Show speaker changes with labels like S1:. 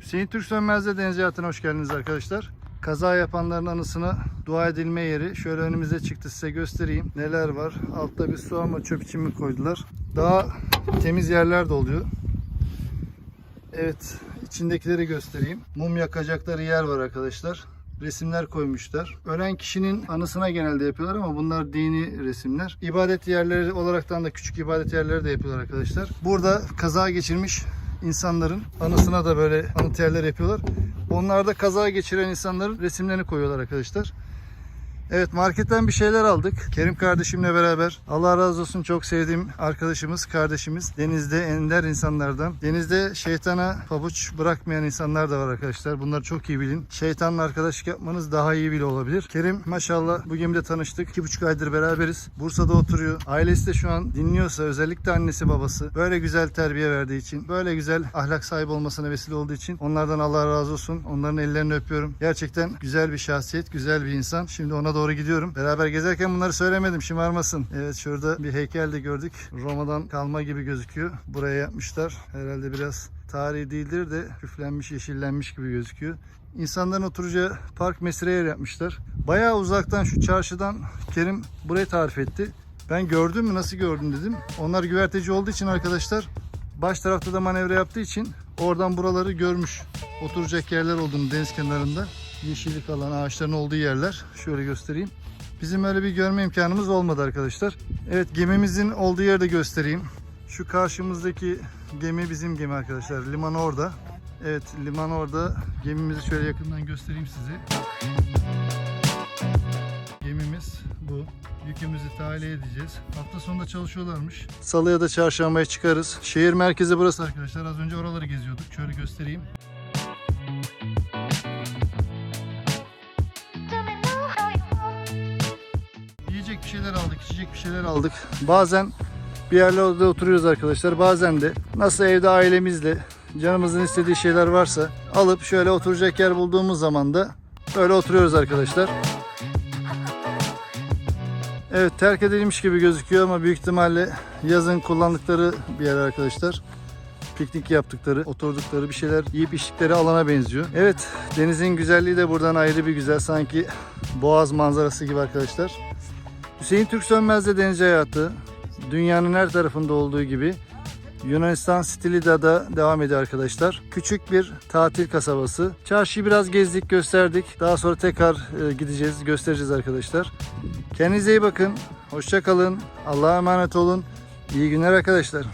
S1: Hüseyin Türk Sönmez'de deniz hayatına hoş geldiniz arkadaşlar. Kaza yapanların anısına dua edilme yeri. Şöyle önümüze çıktı size göstereyim. Neler var. Altta bir su ama çöp için mi koydular. Daha temiz yerler de oluyor. Evet içindekileri göstereyim. Mum yakacakları yer var arkadaşlar. Resimler koymuşlar. Ölen kişinin anısına genelde yapıyorlar ama bunlar dini resimler. İbadet yerleri olaraktan da küçük ibadet yerleri de yapıyorlar arkadaşlar. Burada kaza geçirmiş insanların anısına da böyle anıt yerler yapıyorlar. Onlarda kaza geçiren insanların resimlerini koyuyorlar arkadaşlar. Evet marketten bir şeyler aldık. Kerim kardeşimle beraber. Allah razı olsun çok sevdiğim arkadaşımız, kardeşimiz. Denizde ender insanlardan. Denizde şeytana pabuç bırakmayan insanlar da var arkadaşlar. Bunları çok iyi bilin. Şeytanla arkadaşlık yapmanız daha iyi bile olabilir. Kerim maşallah bu gemide tanıştık. İki buçuk aydır beraberiz. Bursa'da oturuyor. Ailesi de şu an dinliyorsa özellikle annesi babası böyle güzel terbiye verdiği için, böyle güzel ahlak sahibi olmasına vesile olduğu için onlardan Allah razı olsun. Onların ellerini öpüyorum. Gerçekten güzel bir şahsiyet, güzel bir insan. Şimdi ona doğru gidiyorum. Beraber gezerken bunları söylemedim şımarmasın. Evet şurada bir heykel de gördük. Roma'dan kalma gibi gözüküyor. Buraya yapmışlar. Herhalde biraz tarihi değildir de küflenmiş, yeşillenmiş gibi gözüküyor. İnsanların oturacağı park mesire yer yapmışlar. Bayağı uzaktan şu çarşıdan Kerim burayı tarif etti. Ben gördüm mü nasıl gördüm dedim. Onlar güverteci olduğu için arkadaşlar baş tarafta da manevra yaptığı için oradan buraları görmüş. Oturacak yerler olduğunu deniz kenarında. Yeşillik alan ağaçların olduğu yerler. Şöyle göstereyim. Bizim öyle bir görme imkanımız olmadı arkadaşlar. Evet gemimizin olduğu yeri de göstereyim. Şu karşımızdaki gemi bizim gemi arkadaşlar. Liman orada. Evet liman orada. Gemimizi şöyle yakından göstereyim size. Gemimiz bu. Yükümüzü tahliye edeceğiz. Hafta sonunda çalışıyorlarmış. Salıya da çarşambaya çıkarız. Şehir merkezi burası arkadaşlar. Az önce oraları geziyorduk. Şöyle göstereyim. Yiyecek bir şeyler aldık, içecek bir şeyler aldık. Bazen bir yerlerde oturuyoruz arkadaşlar. Bazen de nasıl evde ailemizle canımızın istediği şeyler varsa alıp şöyle oturacak yer bulduğumuz zaman da böyle oturuyoruz arkadaşlar. Evet terk edilmiş gibi gözüküyor ama büyük ihtimalle yazın kullandıkları bir yer arkadaşlar. Piknik yaptıkları, oturdukları bir şeyler yiyip içtikleri alana benziyor. Evet denizin güzelliği de buradan ayrı bir güzel. Sanki boğaz manzarası gibi arkadaşlar. Hüseyin Türk Sönmez'de deniz hayatı dünyanın her tarafında olduğu gibi Yunanistan Stilida'da devam ediyor arkadaşlar. Küçük bir tatil kasabası. Çarşıyı biraz gezdik, gösterdik. Daha sonra tekrar e, gideceğiz, göstereceğiz arkadaşlar. Kendinize iyi bakın. Hoşça kalın. Allah'a emanet olun. İyi günler arkadaşlar.